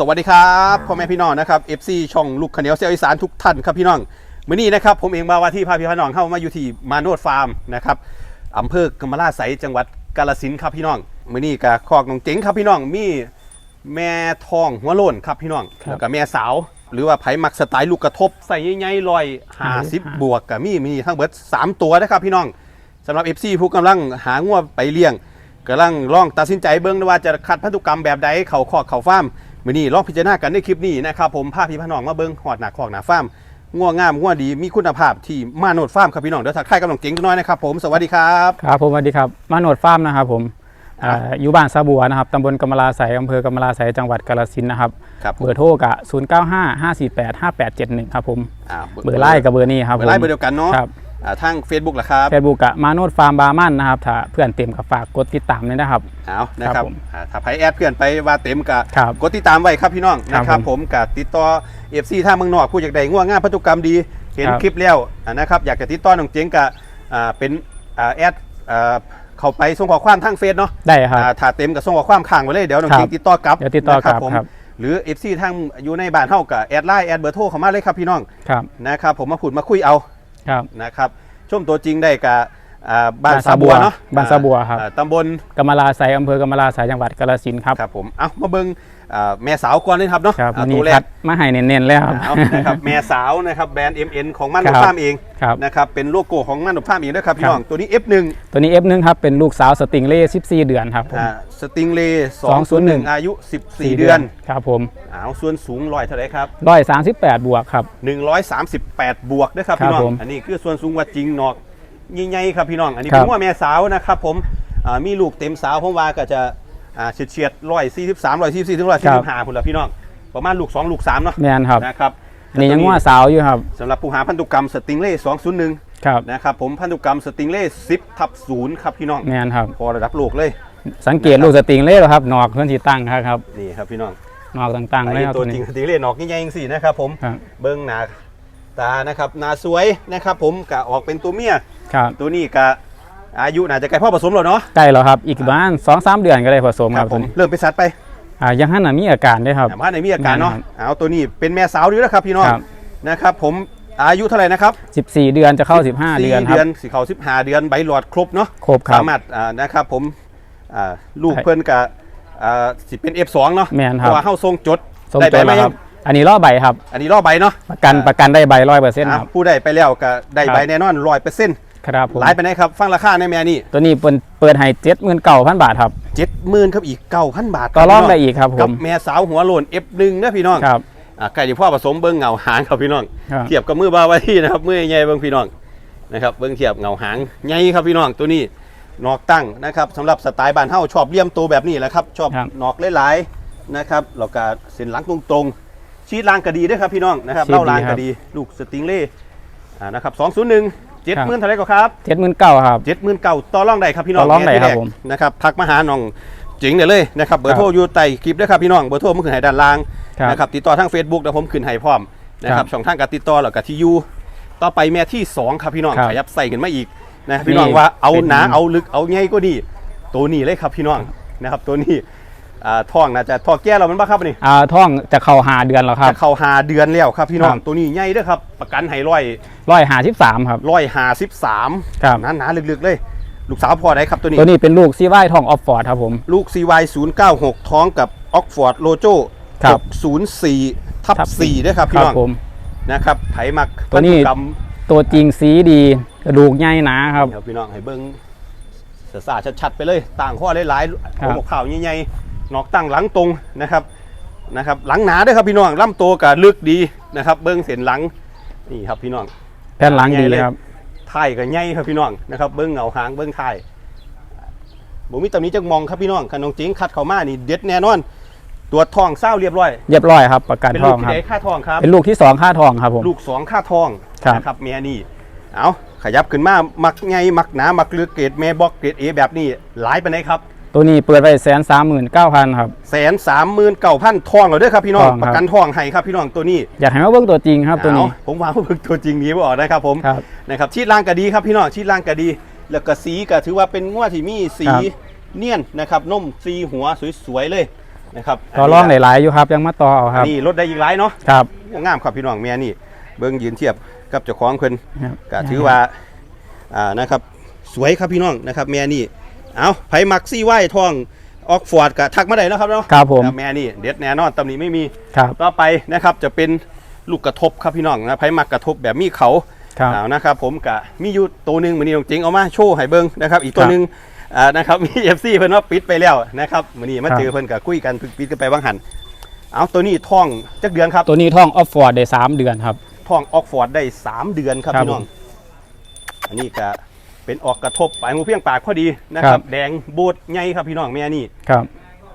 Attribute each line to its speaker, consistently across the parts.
Speaker 1: สวัสดีครับพ่อแม่พี่น้องนะครับ FC ช่องลูกขาวเหนียวเซลอีสานทุกท่านครับพี่น้องมื้อนี้นะครับผมเองมาว่าที่พาพี่พี่น้องเข้ามาอยู่ที่มาโนดฟาร์มนะครับอำเภอกำมะลาไสยจังหวัดกาฬสินธุ์ครับพี่น้องมื้อนี้กับคอกน้องเจ๋งครับพี่น้องมีแม่ทองหัวโล้นครับพี่น้อง
Speaker 2: ครับ
Speaker 1: แล้วก็แม่สาว หรือว่าไผมักสไตล์ลูกกระทบใส่ใหญ่ๆลอยห้าสิบบวกกับมีมีทั้งเบิดสามตัวนะครับพี่น้องสำหรับ FC ผู้กำลังหางวไปเลี้ยงกำลังลองตัดสินใจเบิ่งว่าจะคัดพันธุกรรมแบบใดเขาคอกเขาฟาร์ม มื้อนี้ลองพิจารณากันในคลิปนี้นะครับผมพาพี่พี่น้องมาเบิ่งหอดหนักคอกหนาฟาร์มง่วงงามง่วดีมีคุณภาพที่มาโนดฟาร์มครับพี่น้องเดี๋ยวทักทายกับน้องเก๋งน้อยนะครับผมสวัสดีครับ
Speaker 2: ครับผมสวัสดีครับมาโนดฟาร์มนะครับผมอ่าอยู่บ้านสาบัวนะครับตำบลกำมะลาไสยอำเภอกำมะลาไสยจังหวัดกาฬสินธุ์นะครับ
Speaker 1: ครับ
Speaker 2: เบอร์โทรกะ 0 9 5 5 4 8 5 8 7 1 ครับผม
Speaker 1: อ่า
Speaker 2: เบอร์ไล่กับเบอร์นี้ครับ
Speaker 1: เบอร์ไล่เบอร์เดียวกันเนาะ
Speaker 2: ครับ
Speaker 1: อ่าทาง Facebook ล่ะครับ
Speaker 2: เฟซบุ๊กกะมาโนดฟาร์มบาร์มันนะครับถ้าเพื่อนเต็มกับฝากกดติดตามด้วยนะครับ
Speaker 1: เอานะค
Speaker 2: ครั
Speaker 1: รับบ
Speaker 2: ผม
Speaker 1: อ่าถ้าไผแอดเพื่อนไปว่าเต็มกับ
Speaker 2: ครับ
Speaker 1: กดติดตามไว้ครับพี่น้อง
Speaker 2: ครับ
Speaker 1: นะครับ
Speaker 2: ผม
Speaker 1: ผมกับติดต่อ FC ท่าเมืองนอกผู้อยากได้ง่วงงามพันธุกรรมดี เห็น
Speaker 2: ครับ
Speaker 1: คลิปแล้วอ่านะครับอยากจะติดต่อน้องเจ๋งกับอ่าเป็นอ่าแอดอ่าเข้าไปส่งข้อความทางเฟซเนาะ
Speaker 2: ได้ครับ
Speaker 1: อ่าถ้าเต็มกับส่งข้อความข้างไว้เลยเดี๋ยวน้อง
Speaker 2: ครับ
Speaker 1: กิ๊กติดต่อกลับ
Speaker 2: เดี๋ยวติดต่อกลับ
Speaker 1: นะผม
Speaker 2: ครับ
Speaker 1: หรือ FC ทางอยู่ในบ้านเท่ากับแอดไลน์แอดเบอร์โทรเข้ามาเลยครับพี่น้อง
Speaker 2: ครับ
Speaker 1: นะครับผมมาพูดมาคุยเอา
Speaker 2: ครับ
Speaker 1: นะครับชมตัวจริงได้กับอ่าบ้านสาบัวเนาะ
Speaker 2: บ้านสาบัวครับ
Speaker 1: อ่าตำบล
Speaker 2: กำมะลาไสยอำเภอกำมะลาไสยจังหวัดกาฬสินธุ์ครับ
Speaker 1: ครับผมเอามาเบิ่ง อ่าแม่สาวก่อนเลยครับเนาะ
Speaker 2: ครับ
Speaker 1: อ่า
Speaker 2: วันนี้
Speaker 1: ตัวแร
Speaker 2: คั
Speaker 1: ก
Speaker 2: ดมาให้เน้นๆเลยครับ
Speaker 1: เอานะครับแม่สาวนะครับแบรนด์ MN ของมัน
Speaker 2: ครั
Speaker 1: นุ
Speaker 2: บ
Speaker 1: ฟาร์มเอง
Speaker 2: ครับ
Speaker 1: นะครับเป็นโลโก้ของมันนุฟาร์มเองด้วยครับพี่
Speaker 2: ครับ
Speaker 1: น้องตัวนี้ F1
Speaker 2: ตัวนี้ F1 ครับ เป็นลูกสาวสติงเล่14 เดือนครับผม
Speaker 1: อ่าสติงเล
Speaker 2: 201
Speaker 1: 201 อายุ 14 เดือน
Speaker 2: ครับผม
Speaker 1: เอาส่วนสูงร้อยเท่าไหรครับ
Speaker 2: ร้อยสามสิบแปดบวกครับ
Speaker 1: 138 บวกนะครับ
Speaker 2: ครับ
Speaker 1: พี่น้อง
Speaker 2: ผม
Speaker 1: อันนี้คือส่วนสูงวัดจริงนอกใหญ่ๆครับพี่น้อง อันนี้
Speaker 2: ครั
Speaker 1: เป็
Speaker 2: บ
Speaker 1: นว่าแม่สาวนะครับผมอ่ามีลูกเต็มสาวผมว่าก็จะ อ่าเฉียดเฉียดร้อยสี่สิบสามร้อยสี่สิบถึงร้อยสี่สิบห้าพุ่นละพี่น้องประมาณลูกสองลูกสามเนาะ
Speaker 2: แมนครับ
Speaker 1: นะครับ
Speaker 2: อันนี้ยังว่าสาวอยู่ครับ
Speaker 1: สำหรับผู้หาพันธุกรรมสติงเล่สองศูนย์หนึ่ง
Speaker 2: ครับ
Speaker 1: นะครับผมพันธุกรรมสติงเล่สิบทับศูนย์ครับพี่น้อง
Speaker 2: แมนครับ
Speaker 1: พอระดับโลกเลย
Speaker 2: สังเกตลูกสติงเล่เหรอครับหนอกเพื่อนที่ตั้งครับครับ
Speaker 1: นี่ครับพี่น้อง
Speaker 2: หนอกต่างๆ
Speaker 1: อัน
Speaker 2: เลย
Speaker 1: นี้
Speaker 2: ครับ
Speaker 1: ตัว
Speaker 2: ตัว
Speaker 1: จริ
Speaker 2: นี้
Speaker 1: งสติงเล่นอกใหญ่ๆจังสี่นะครับผม
Speaker 2: ครับ
Speaker 1: เบิ้งหนาตานะครับหนาสวยนะครับผมกะออกเป็นตัวเมีย
Speaker 2: ครับ
Speaker 1: ตัวนี้กะ อายุน่าจะใกล้พ่อผสมแล้วเนาะ
Speaker 2: ใกล้แล้วครับ อีกประมาณสองสามเดือนก็ได้ผสมครับ
Speaker 1: ผ
Speaker 2: ตัว
Speaker 1: ม
Speaker 2: นี้
Speaker 1: เริ่มไปสัตว์ไป
Speaker 2: อ่ายังหันน่ะมีอาการด้วยครับ
Speaker 1: แต่ว่าในมีอาการเนาะ
Speaker 2: แม่นครับ
Speaker 1: เอาตัวนี้เป็นแม่สาวดีนะครับพี่น้อง
Speaker 2: ครับ
Speaker 1: นะครับ ผมอายุเท่าไหร่นะครับ
Speaker 2: 14 เดือนจะเข้า 15 เดือนค
Speaker 1: เดื
Speaker 2: รั
Speaker 1: อบนสิเขาสิบห้าเดือนใบหลอดครบเนาะ
Speaker 2: ครบครับ
Speaker 1: สามารถอ่านะครับผมอ่าลูก
Speaker 2: ใช่
Speaker 1: เพื่อนกับอ่าสิเป็น F2 เนาะ
Speaker 2: แม่น
Speaker 1: เพ
Speaker 2: ครับ
Speaker 1: ราะว่าเข้าทรงจด
Speaker 2: สม
Speaker 1: ได้
Speaker 2: ใจ
Speaker 1: ไปไหม
Speaker 2: แล้วครับอันนี้ล่อใบครับ
Speaker 1: อันนี้รอบใบเนาะ
Speaker 2: ประกันประกันได้ใบร้อยเปอร์เซ็นต์
Speaker 1: อ่า
Speaker 2: ครับ
Speaker 1: ผู้ได้ไปแล้วก็ได้
Speaker 2: ครับ
Speaker 1: ใบแน่นอนร้อยเปอร์เซ็นต์
Speaker 2: ครับผม
Speaker 1: หลายไปไหนครับ ฟังราคาในแม่นี่
Speaker 2: ตัวนี้เปิดเปิดให้เจ็ดหมื่นเก้าพันบาทครับ
Speaker 1: เจ็ดหมื่นครับอีกเก้าพันบาท
Speaker 2: ต่อรอง
Speaker 1: พี่น้
Speaker 2: ได้อีกครับผ
Speaker 1: กับ
Speaker 2: ม
Speaker 1: แม่สาวหัวโลน F1 นะพี่น้อง
Speaker 2: ครับ
Speaker 1: อ่าใกล้จะพ่อผสมเบิ้งเงาหางครับพี่น้อง
Speaker 2: ครับ
Speaker 1: เทียบกับมือบาวาที่นะครับมือใหญ่เบิ้งพี่น้องนะครับเบิ้งเทียบเงาหางใหญ่ครับพี่น้องตัวนี้นอกตั้งนะครับสำหรับสไตล์บ้านเฮาชอบเลี่ยมตัวแบบนี้แหละครับชอบ
Speaker 2: ครับ
Speaker 1: นอกหลายๆนะครับแล้วก็เส้นหลังตรงๆชีดลางก็ดีด้วยครับพี่น้องนะครับ
Speaker 2: ชีด
Speaker 1: เล่าลาง
Speaker 2: ดีครั
Speaker 1: ก็
Speaker 2: บ
Speaker 1: ดีลูกสติงเล่อ่านะครับ201 เจ็ดหมื่นเท่าไหรก็ครับ
Speaker 2: เจ็ดหมื่นเก้าครับ
Speaker 1: เจ็ดหมื่นเก่าต่อรองได้ครับพี่น้อง
Speaker 2: ต่อรองได้
Speaker 1: แม่ที่
Speaker 2: ครับ
Speaker 1: แก
Speaker 2: ผม
Speaker 1: นะครับทักมาหาน้องจิงเดี๋ยวเลยนะครับเบอร์โทรอยู่ใต้คลิปด้วยครับพี่น้องเบอร์โทรมันขึ้นให้ด้านล่าง
Speaker 2: ครับ
Speaker 1: นะครับติดต่อทาง Facebook แล้วผมขึ้นให้พร้อมนะค
Speaker 2: ครั
Speaker 1: รับบช่องทางการติดต่อแล้วก็ที่อยู่ต่อไปแม่ที่สองครับพี่น้อง
Speaker 2: ครับ
Speaker 1: ขยับใส่ขึ้นมาอีกนะพี่น้องว่าเอา
Speaker 2: เป็น
Speaker 1: หนาเอาลึกเอาใหญ่ก็ดี ตัวนี้เลยครับพี่น้องนะครับตัวนี้อ่าท้องน่าจะท้องแก่เรามันบ้าครับอันนี่
Speaker 2: อ่าท้องจะเข้าหาเดือนแล้วครับ
Speaker 1: จะเข้าหาเดือนแล้วครับพี่น้อง
Speaker 2: ครับ
Speaker 1: ตัวนี้ใหญ่เด้วยครับประกันให้ร้อย
Speaker 2: ร้อยหาสิบสามครับ
Speaker 1: ร้อยหาสิบสาม
Speaker 2: ครับ
Speaker 1: หนาหนาๆลึกๆเลย ลูกสาวพอได้ครับตัวนี้
Speaker 2: ตัวนี้เป็นลูกซีไว้ทองออฟฟอร์ดครับผม
Speaker 1: ลูก CY 096 ท้องกับ Oxford Lojo
Speaker 2: ครับ
Speaker 1: 604ทับ
Speaker 2: ทับ
Speaker 1: 4ด้วยครับ
Speaker 2: ค
Speaker 1: พี่
Speaker 2: รับ
Speaker 1: น้อง
Speaker 2: ผม
Speaker 1: นะครับไผมัก
Speaker 2: ตัวนี้
Speaker 1: พัธุกรรม
Speaker 2: ตัวจริงสีดีกระดูกใหญ่หนาครับ
Speaker 1: ครับพี่น้องให้เบิ้งเสือสาชัดๆไปเลย ต่างข้อหลายๆ
Speaker 2: ครั
Speaker 1: หั
Speaker 2: บ
Speaker 1: วข่าวใหญ่ๆนอกตั้งหลังตรงนะครับนะครับ หลังหนาด้วยครับพี่น้องล่ำโตวกับลึกดีนะครับ เบิ้งเส้นหลังนี่ครับพี่น้อง
Speaker 2: แผ่นหลังดี
Speaker 1: ใญ่เลย
Speaker 2: ครับ
Speaker 1: ท้ายกับใหญ่ครับพี่น้องนะครับเบิ้งเงาหางเบิ้งท้ายบ่มีตำหนี้จักมองครับพี่น้องขนมจิงคัดเข้ามานี่เด็ดแน่นอนตัวจทองเศร้าเรียบร้อย
Speaker 2: เรียบร้อยครับประกัน
Speaker 1: เป็น
Speaker 2: ท
Speaker 1: ลู
Speaker 2: อกง
Speaker 1: ที่
Speaker 2: ครับ
Speaker 1: ได้ค่าทองครับ
Speaker 2: เป็นลูกที่สองค่าทองครับผม
Speaker 1: ลูกสองค่าทอง
Speaker 2: ครับ
Speaker 1: นะครับเมียนี่เอาขยับขึ้นมามักไงมักหนามักลึกเกรดแม่บอกเกรดเอแบบนี้หลายไปไหนใดครับ
Speaker 2: ตัวนี้เปิดไปแสนสามหมื่นเก้าพันครับ
Speaker 1: แสนสามหมื่นเก้าพันทองเราด้วยครับพี่น้อง
Speaker 2: ทองครับ
Speaker 1: ประกันทองให้ครับพี่น้องตัวนี้
Speaker 2: อยากให้มาเบิ่งตัวจริงครับตัวนี้
Speaker 1: เอาผมว่าเพิ่งตัวจริงนี้ไม่ออกนะครับผม
Speaker 2: ครับ
Speaker 1: นะครับชีดล่างก็ดีครับพี่น้องชีดล่างก็ดี แล้วก็สีก็ถือว่าเป็นงวดที่มีสี
Speaker 2: ครับ
Speaker 1: เนียนนะครับนุ่มสีหัวสวยๆเลยนะครับ
Speaker 2: ต่อรองหลายๆอยู่ครับยังมาต่อเอาค
Speaker 1: อั
Speaker 2: รับ
Speaker 1: นนี้ลดได้อีกหลายเนาะ
Speaker 2: ครับ
Speaker 1: งามครับพี่น้องแม่นี่เบิ่งยืนเทียบกับเจ้าของเพิ่น
Speaker 2: ครับ
Speaker 1: ก็ถือว่าอ่านะครับสวยครับพี่น้องนะครับแม่นี่ เอาไผมักซี่ไหวทองออกฟอร์ดก็ทักมาได้นะครับเนาะ
Speaker 2: ครับผม
Speaker 1: แม่นี่เด็ดแน่นอนตำหนี้ไม่มี
Speaker 2: ครับ
Speaker 1: ต่อไปนะครับจะเป็นลูกกระทบครับพี่น้องนะไผมักกระทบแบบมีเขา
Speaker 2: ครับ
Speaker 1: เอานะครับผมกะมีอยู่ตัวหนึ่งมือนี้จริงๆเอามาโชว์ให้เบิ่งนะครับ อีกตัวหนึ่งอ่านะครับมี FC เพิ่นว่าปิดไปแล้วนะครับมือนี้มา
Speaker 2: ครับ
Speaker 1: เจอเพิ่นก็คุยกันเพิ่งปิดกันไปบางหันเอาตัวนี้ท่องจักเดือนครับ
Speaker 2: ตัวนี้ท่องออฟฟอร์ดได้ 3 เดือนครับ
Speaker 1: ท่องออกฟอร์ดได้ 3 เดือนครับ
Speaker 2: ครับ
Speaker 1: พี่น้องอันนี้ก็ เป็นออกกระทบปลายมือเพียงปากพอดีนะค
Speaker 2: ครั
Speaker 1: รับ
Speaker 2: บ
Speaker 1: แดงโบดใหญ่ครับพี่น้องแม่นี่
Speaker 2: ครับ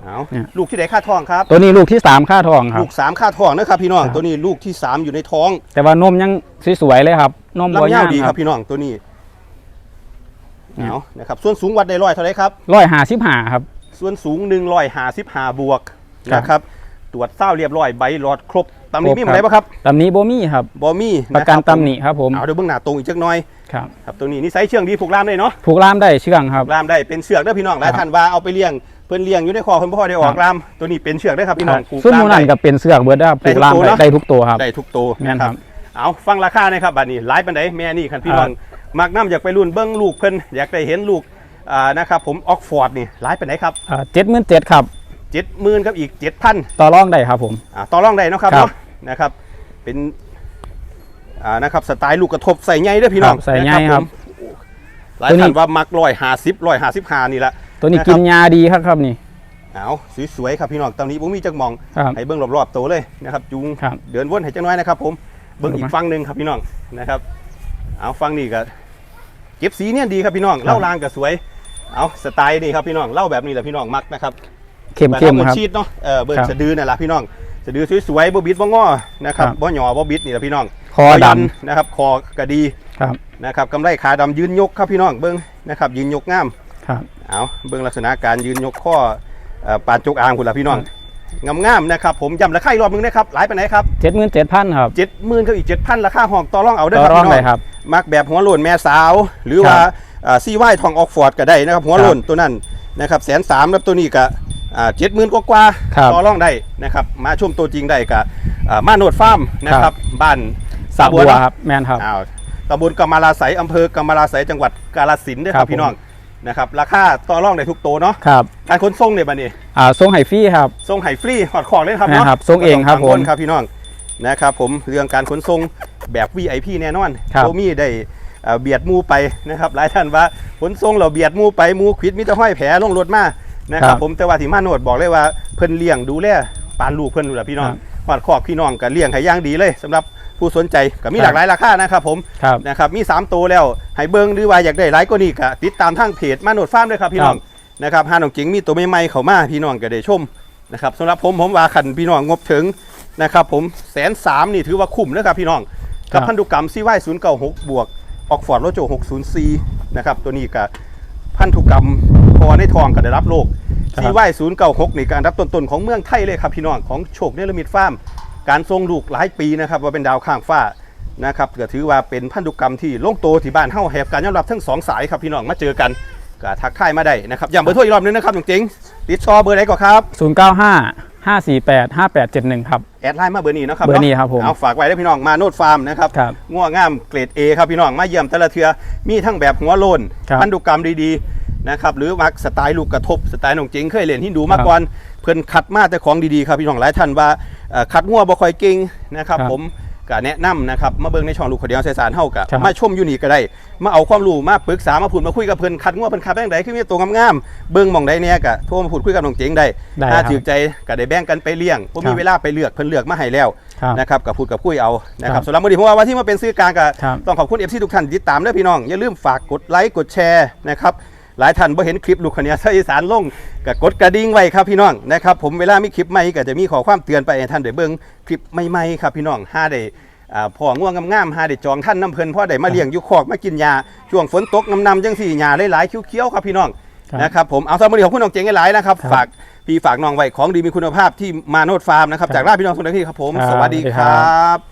Speaker 1: เอา
Speaker 2: เนี่ย
Speaker 1: ลูกที่ไหนค่าท้องครับ
Speaker 2: ตัวนี้ลูกที่ 3 ค่าทองครับ
Speaker 1: ลูกสามค่าท้องนะครับพี่น้อง
Speaker 2: ครับ
Speaker 1: ตัวนี้ลูกที่สามอยู่ในท้อง
Speaker 2: แต่ว่านมยังสวยๆเลยครับนมบัว
Speaker 1: ลำยา
Speaker 2: ย่าวง
Speaker 1: ดี
Speaker 2: ค
Speaker 1: ค
Speaker 2: รั
Speaker 1: รั
Speaker 2: บบ
Speaker 1: พี่น้องตัวนี้
Speaker 2: เนี่ย
Speaker 1: เอานะครับส่วนสูงวัดได้ร้อยเท่าไหรครับ
Speaker 2: ร้อยหาสิบหาครับ
Speaker 1: ส่วนสูง155บวก
Speaker 2: ครับ
Speaker 1: นะครับตรวจเศร้าเรียบร้อยใบหลอดครบ ตำหนี้
Speaker 2: ครบ
Speaker 1: มีอะไรบ้างครับ
Speaker 2: ลำนี้โบมี่ครับ
Speaker 1: บอมี่
Speaker 2: ประกันตำหนิครับผม
Speaker 1: เอาเดี๋ยวเบื้องหน้าตรงอีกจักหน่อย
Speaker 2: ครับ
Speaker 1: ครับตัวนี้นิสัยเชื่องดีผูกล่ามได้เนาะ
Speaker 2: ผูกล่ามได้เชื่องครับ
Speaker 1: ล่ามได้เป็นเชือกเด้อพี่น้องหลาย
Speaker 2: ครับ
Speaker 1: ท่านว่าเอาไปเลี้ยงเพิ่นเลี้ยงอยู่ในคอเพิ่นบ่พอได้ออก
Speaker 2: ครับ
Speaker 1: ล่ามตัวนี้เป็นเชือกได้อครับพี่น้องผูก
Speaker 2: ซึ่ง
Speaker 1: ล่า
Speaker 2: มู
Speaker 1: ม
Speaker 2: นั
Speaker 1: ได้
Speaker 2: นกับเป็นเสือกเบิร์ดครับ
Speaker 1: ได้
Speaker 2: ผู
Speaker 1: ทุ
Speaker 2: ก
Speaker 1: ก
Speaker 2: ล่าม
Speaker 1: ตัว
Speaker 2: ได้
Speaker 1: เนอะ
Speaker 2: ได้ทุกตัวครับ
Speaker 1: ได้ทุกตัว
Speaker 2: แม่น
Speaker 1: นะ
Speaker 2: ค
Speaker 1: ค
Speaker 2: รั
Speaker 1: รับบเอาฟังราคานะครับบัดนี้หลายปานใดแม่นี่คันพี่น้องมักน้ำอยากไปรุ่นเบิ้งลูกเพิ่นอยากได้เห็นลูกอ่านะครับผมออกฟอร์ดนี่หลายปานใดครับ
Speaker 2: เจ็ดหมื่นเจ็ดครับ
Speaker 1: 70,000กับอีก7,000
Speaker 2: ต่อรองได้ครับผม
Speaker 1: อ่าต่อรองได้เนาะครับ
Speaker 2: ครับ
Speaker 1: เนาะ นะครับ เป็นอ่านะครับสไตล์ลูกกระทบใส่ใหญ่เด้อพี่น้อง
Speaker 2: ครับใส่ใหญ่
Speaker 1: นะครับ ผมหลาย
Speaker 2: ตัวนี้
Speaker 1: ท่านว่ามัก150 155นี่ละ
Speaker 2: ตัวนี้
Speaker 1: นะครับ
Speaker 2: กินยาดีครับครับนี่
Speaker 1: เอาสวยๆครับพี่น้องตอนนี้ผมมีจักมอง
Speaker 2: ครับ
Speaker 1: ให้เบิ้งรอบๆตัวเลยนะครับจูง
Speaker 2: ครับ
Speaker 1: เดินวนให้จังน้อยนะครับ ผมเบิ้งอีก
Speaker 2: ครับ
Speaker 1: ฝั่งหนึ่งครับพี่น้องนะครับ เอาฝั่งนี้ก็เก็บสีเนี่ยดีครับพี่น้องเล่ารางก็สวย เอาสไตล์นี่ครับพี่น้องเล่าแบบนี้แหละพี่น้องมักนะครับ
Speaker 2: เข้ม
Speaker 1: แบบ
Speaker 2: เข้ม
Speaker 1: เล่าบน
Speaker 2: ครับ
Speaker 1: ชีตเนาะเออเบิ้ง
Speaker 2: ครับ
Speaker 1: สะดือนั่นแหละพี่น้อง สะดือสวยๆบ่บิดบ่งอนะครับ
Speaker 2: ครับ
Speaker 1: บ่หย่อบ่บิดนี่แหละพี่น้อง
Speaker 2: คอด
Speaker 1: ยันนะครับคอกระดีำ
Speaker 2: ครับ
Speaker 1: นะครับกำไรขาดำยืนยกครับพี่น้องเบิ้งนะครับยืนยกงาม
Speaker 2: ครับ
Speaker 1: เอาเบื้องลักษณะการยืนยกข้อเอ่อปานจกอ่างคุณละพี่น้อง งามๆนะครับ ผมย้ำราคาอีกรอบหนึงนะครับหลายไปไหนครับ
Speaker 2: เจ็ดหมื่นเจ็ดพันครับ
Speaker 1: เจ็ดหมื่นกับอีกเจ็ดพันราคาห้องต่อรองเอาเด้
Speaker 2: ต่
Speaker 1: อ
Speaker 2: อ
Speaker 1: ครับ
Speaker 2: รอง
Speaker 1: พี่น้อ
Speaker 2: ได้
Speaker 1: ง
Speaker 2: ครับ
Speaker 1: มักแบบหัวโลนแม่สาว หรือว่าซีไวทองออกฟอร์ดก็ได้นะครับ หัวโลนตัวนั้นนะครับแสนสามแล้วตัวนี้ก็ เจ็ดหมื่นกว่าๆ
Speaker 2: ครับ
Speaker 1: ต่อรองได้นะครับ มาชมตัวจริงได้กับมาโนดฟาร์มนะค
Speaker 2: ครั
Speaker 1: รับบบ้าน
Speaker 2: สาบัว
Speaker 1: เนาะ
Speaker 2: ครับแมนครับ
Speaker 1: อ้าวตำบลกำมะลาไสยอำเภอกำมะลาไสยจังหวัดกาฬสินธุ์เด้อค
Speaker 2: ครั
Speaker 1: รับบพี่น้องนะครับราคาต่อรองได้ทุกตัวเนาะ
Speaker 2: ครับ
Speaker 1: การขนส่งเนี่ยบัดนี้
Speaker 2: อ่าทรงไห่ฟรี่ครับ
Speaker 1: ส่งไห้ฟรีหอดของเลยครับ
Speaker 2: นะ
Speaker 1: เนาะ
Speaker 2: ครับส่งเองครับ
Speaker 1: ต้กังวล
Speaker 2: ผม
Speaker 1: ครับพี่น้องนะครับผมเรื่องการขนส่งแบบ VIP แน่นอน
Speaker 2: ครับ
Speaker 1: โมีได้เอ่อเบียดหมูไปนะครับหลายท่านว่าขนส่งเราเบียดหมูไปหมูควิดมิตรห้อยแผลลงรถมา นะครับผมแต่ว่าที่มาโนดบอกเลยว่าเพิ่นเลี้ยงดูแลปานลูกเพิ่นดูแลพี่น้องหอดคอกพี่น้องก็เลี้ยงให้อย่างดีเลยสำหรับผู้สนใจก็มีหลากหลายราคานะครับผม
Speaker 2: ครับ
Speaker 1: นะครับมี3ตัวแล้วให้เบิ้งหรือว่าอยากได้หลายก็นี่ก็ติดตามทางเพจมาโนดฟาร์มด้วยครับพี่น้องนะครับฮานองจิงมีตัวใหม่ๆเข้ามาพี่น้องก็ได้ชมนะครับสำหรับผมผมว่าขันพี่น้องงบถึงนะครับผมแสนสามนี่ถือว่าคุ้มนะครับพี่น้อง
Speaker 2: ครั
Speaker 1: กับบ พันธุกรรมซีไวศูนย์เก้าหกบวกออกฟอร์ดโลโจหกศูนย์ซีนะครับตัวนี้ก็ พันธุกรรม พอในทองก็ได้รับโลก
Speaker 2: ครับ
Speaker 1: ซีไวศูนย์เก้าหกนี่การรับต้นๆของเมืองไทยเลยครับพี่น้องของโชคเนลมิดฟาร์มการทรงลูกหลายปีนะครับว่าเป็นดาวข้างฟ้านะครับก็ถือว่าเป็นพันธุกรรมที่ลงโตวที่บ้านเฮาแหบการยอมรับทั้งสองสายครับพี่น้องมาเจอกันก็ทักทายมาได้นะครับย้ำเบอร์โทรอีกรอบนึงนะครับจริงๆติดซอเบอร์ไหนก่อนครับ
Speaker 2: ศู นย์เก้าห้าห้าสี่แปดห้าแปดเจ็ดหนึ่งครับ
Speaker 1: แอดไลน์มาเบอร์นี้นะครับ
Speaker 2: เบอร์นี้ครับผม
Speaker 1: เอาฝากไว้ด้วยพี่น้องมาโนดฟาร์มนะครับ
Speaker 2: ครับ
Speaker 1: ง่วงงามเกรด A ครับพี่น้องมาเยี่ยมแต่ละเทือมีทั้งแบบหัวโลน
Speaker 2: ครับ
Speaker 1: พันธุกรรมดีๆนะครับหรือมักสไตล์ลูกกระทบสไตล์หนองเจงเคยเรียนฮินดูมา
Speaker 2: ครับ
Speaker 1: ก่อนเพิ่นคัดมาแต่ของดีๆครับพี่น้องหลายท่านว่าเอ่อคัดงัวบ่ค่อยเก่งนะครับ
Speaker 2: ครับ
Speaker 1: ผม ก็แนะนำนะครับมาเบิ่งในช่องลูกขอเดียวไซสารเฮากะ
Speaker 2: ครับ
Speaker 1: มาชมอยู่นี่ก็ได้ มาเอาความรู้มาปรึกษามาพูดมาคุยกับเพิ่นคัดงัวเพิ่นคัดแบงใดคือมีตัวงามๆเบิ่งหม่องใดเนี่ยก็โทรมาพูดคุยกับน้องเจ๋งได้
Speaker 2: ได้
Speaker 1: ถ้า
Speaker 2: ครับ
Speaker 1: ถือใจก็ได้แบ่งกันไปเลี้ยงบ่
Speaker 2: ครั
Speaker 1: มี
Speaker 2: บ
Speaker 1: เวลาไปเลือกเพิ่นเลือกมาให้แล้ว
Speaker 2: ครับ
Speaker 1: นะครับกับพูดกับคุยเอานะค
Speaker 2: ค
Speaker 1: รั
Speaker 2: รั
Speaker 1: บบสำหรับวันนี้ผมว่าวันที่มาเป็นซื้อกลางก็
Speaker 2: ครับ
Speaker 1: ต้องขอบคุณ FC ทุกท่านที่ติดตามเด้อพี่น้องอย่าลืมฝากกดไลค์กดแชร์นะครับ หลายท่านบ่เห็นคลิปลูกขเนียไสอีสานลงก็กดกระดิ่งไว้ครับพี่น้องนะครับผมเวลามีคลิปใหม่ก็จะมีขอความเตือนไปให้ท่านได้เบิ่งคลิปใหม่ๆครับพี่น้องห้าได้อ่าพ่อง่วงงามๆหาได้จองท่านน้ำเพิ่นพ่อได้มาเลี้ยงอยู่คอกมากินยาช่วงฝนตกน้ำๆจังสี่หญ้าหลายๆเขียวๆครับพี่น้อง
Speaker 2: ครับ
Speaker 1: นะครับผมเอาสำหรับวันนี้ขอบคุณน้องเจ๋งหลายๆนะครับ
Speaker 2: ครับ
Speaker 1: ฝากพี่ฝากน้องไว้ของดีมีคุณภาพที่มาโนดฟาร์มนะครับจากราชพี่น้องทุกท่านที่ครับผม
Speaker 2: ครับ
Speaker 1: สวัสดี
Speaker 2: สวัสดี
Speaker 1: ค
Speaker 2: ครั
Speaker 1: รับ